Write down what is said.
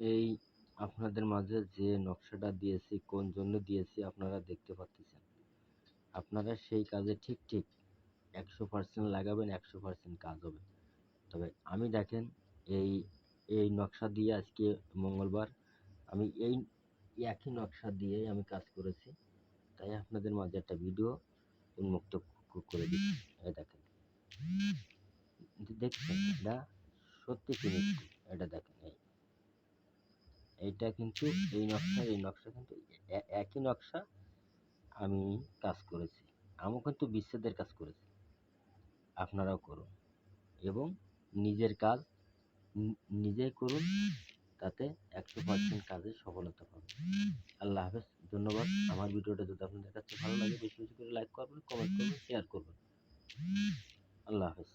এই আপনাদের মাঝে যে নকশাটা দিয়েছি, কোন জন্য দিয়েছি আপনারা দেখতে পাচ্ছেন আপনারা সেই কাজে ঠিক ঠিক একশো পার্সেন্ট লাগাবেন, একশো পার্সেন্ট কাজ হবে। তবে আমি দেখেন, এই এই নকশা দিয়ে আজকে মঙ্গলবার আমি এই একই নকশা দিয়েই আমি কাজ করেছি। তাই আপনাদের মাঝে একটা ভিডিও উন্মুক্ত করে দিচ্ছি। দেখেন। দেখছেন? এটা সত্যি ফিনিশ এটা দেখেন, এই। এইটা কিন্তু এই নকশা এই নকশা কিন্তু একই নকশা আমি কাজ করেছি। আমিও কিন্তু বিচ্ছেদের কাজ করেছি। আপনারাও করুন। এবং নিজের কাজ নিজেই করুন তাতে একশো পার্সেন্ট কাজে সফলতা পাবেন। আল্লাহ হাফেজ। ধন্যবাদ। আমার ভিডিওটা যদি আপনাদের কাছে ভালো লাগে, বেশি বেশি করে লাইক করবেন কমেন্ট করবেন শেয়ার করবেন। আল্লাহ হাফেজ।